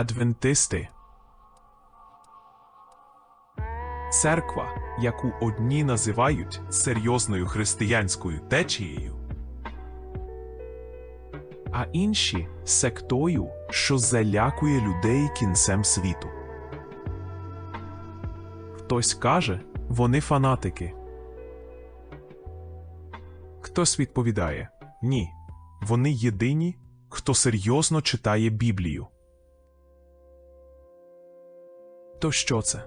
адвентисти. Церква, яку одні називають серйозною християнською течією, а інші сектою, що залякує людей кінцем світу. Хтось каже, вони фанатики. Хтось відповідає: Ні, вони єдині, хто серйозно читає Біблію. То що це?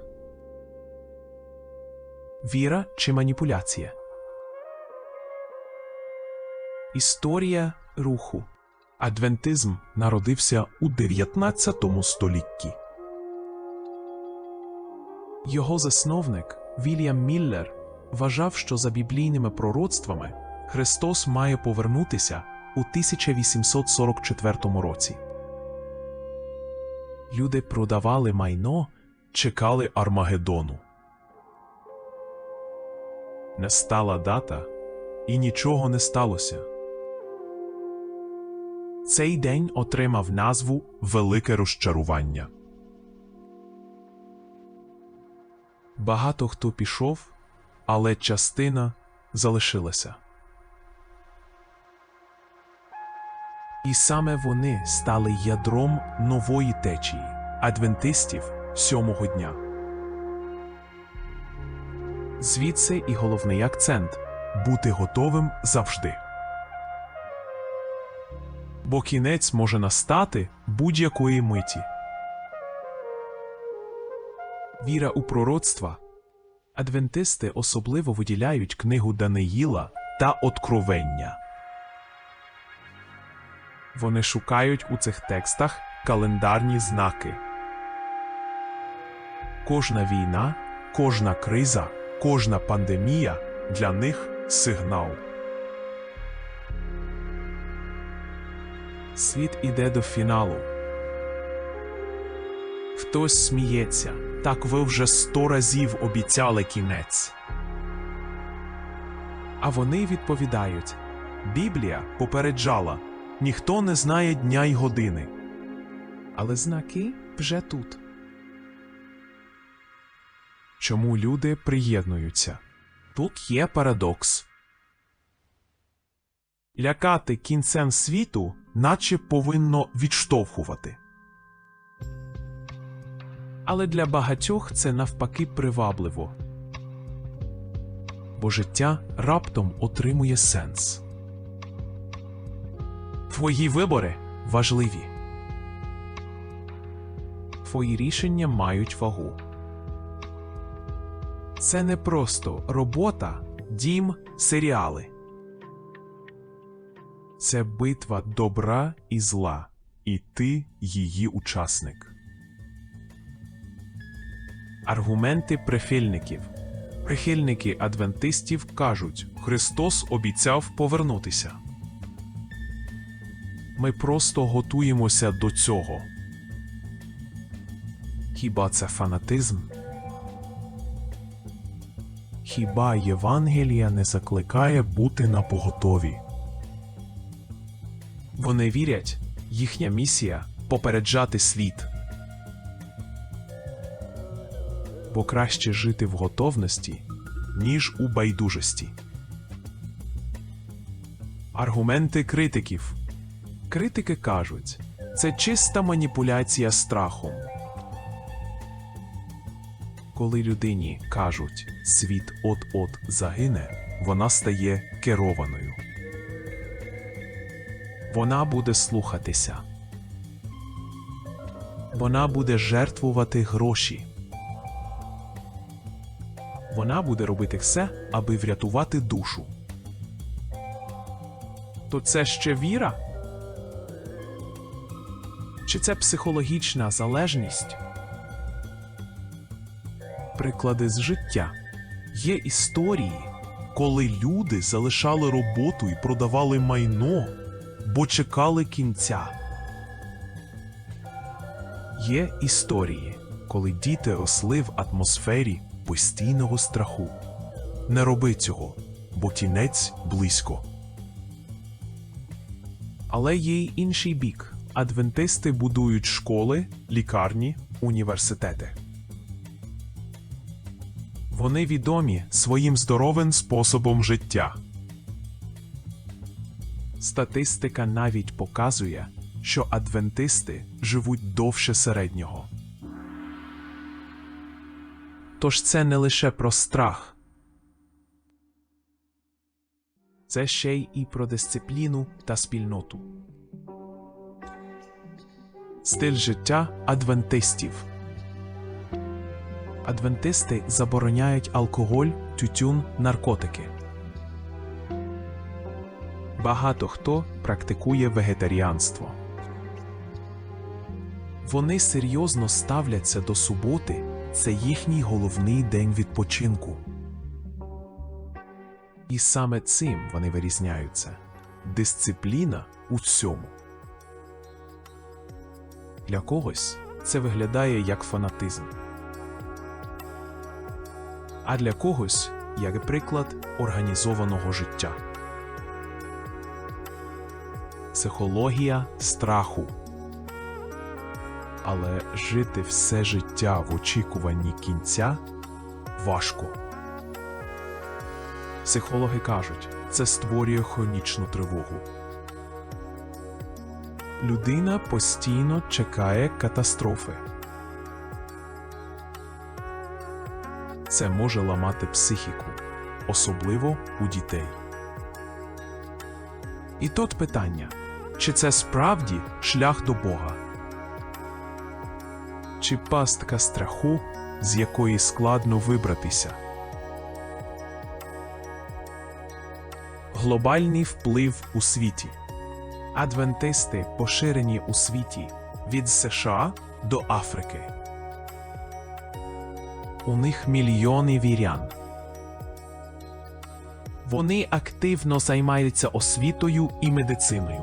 Віра чи маніпуляція? Історія руху. Адвентизм народився у 19 столітті. Його засновник Вільям Міллер вважав, що за біблійними пророцтвами Христос має повернутися у 1844 році. Люди продавали майно, чекали Армагеддону. Не стала дата, і нічого не сталося. Цей день отримав назву Велике розчарування. Багато хто пішов, але частина залишилася. І саме вони стали ядром нової течії адвентистів сьомого дня. Звідси і головний акцент бути готовим завжди. Бо кінець може настати будь-якої миті. Віра у пророцтва. Адвентисти особливо виділяють книгу Даниїла та Откровення. Вони шукають у цих текстах календарні знаки. Кожна війна, кожна криза, кожна пандемія для них сигнал. Світ іде до фіналу. Хтось сміється. Так ви вже сто разів обіцяли кінець. А вони відповідають: Біблія попереджала ніхто не знає дня й години. Але знаки вже тут. Чому люди приєднуються? Тут є парадокс. Лякати кінцем світу, наче повинно відштовхувати. Але для багатьох це навпаки привабливо. Бо життя раптом отримує сенс. Твої вибори важливі. Твої рішення мають вагу. Це не просто робота, дім, серіали. Це битва добра і зла, і ти її учасник. Аргументи прихильників. Прихильники адвентистів кажуть, Христос обіцяв повернутися. Ми просто готуємося до цього. Хіба це фанатизм? Хіба Євангелія не закликає бути на поготові? Вони вірять, їхня місія попереджати світ. Бо краще жити в готовності, ніж у байдужості. Аргументи критиків. Критики кажуть, це чиста маніпуляція страхом. Коли людині кажуть, світ от-от загине, вона стає керованою. Вона буде слухатися. Вона буде жертвувати гроші. Вона буде робити все, аби врятувати душу. То це ще віра? Чи це психологічна залежність? Приклади з життя. Є історії, коли люди залишали роботу і продавали майно, бо чекали кінця. Є історії, коли діти росли в атмосфері постійного страху. Не роби цього, бо кінець близько. Але є й інший бік адвентисти будують школи, лікарні, університети. Вони відомі своїм здоровим способом життя. Статистика навіть показує, що адвентисти живуть довше середнього. Тож це не лише про страх, це ще й і про дисципліну та спільноту. Стиль життя адвентистів. Адвентисти забороняють алкоголь, тютюн, наркотики. Багато хто практикує вегетаріанство. Вони серйозно ставляться до суботи. Це їхній головний день відпочинку. І саме цим вони вирізняються дисципліна у всьому. Для когось це виглядає як фанатизм, а для когось як приклад організованого життя. Психологія страху. Але жити все життя в очікуванні кінця важко. Психологи кажуть, це створює хронічну тривогу. Людина постійно чекає катастрофи. Це може ламати психіку, особливо у дітей. І тут питання: чи це справді шлях до Бога? Чи пастка страху, з якої складно вибратися? Глобальний вплив у світі. Адвентисти поширені у світі від США до Африки. У них мільйони вірян. Вони активно займаються освітою і медициною.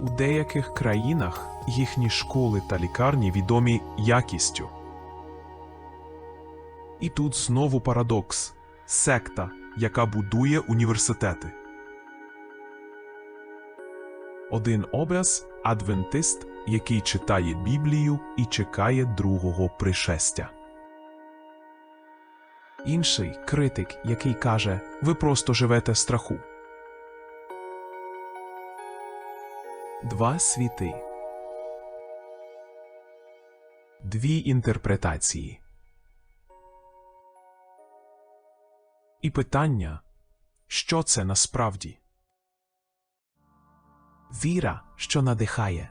У деяких країнах їхні школи та лікарні відомі якістю. І тут знову парадокс секта, яка будує університети. Один образ адвентист, який читає Біблію і чекає другого пришестя. Інший критик, який каже: Ви просто живете страху. Два світи. Дві інтерпретації. І питання, що це насправді? Віра, що надихає.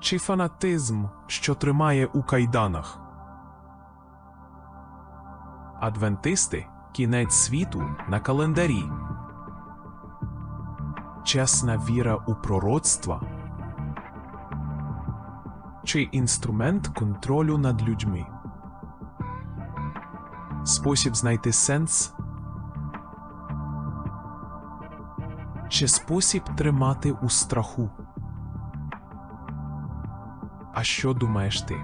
Чи фанатизм, що тримає у кайданах? Адвентисти кінець світу на календарі. Чесна віра у пророцтва чи інструмент контролю над людьми. Спосіб знайти сенс чи спосіб тримати у страху. А що думаєш ти?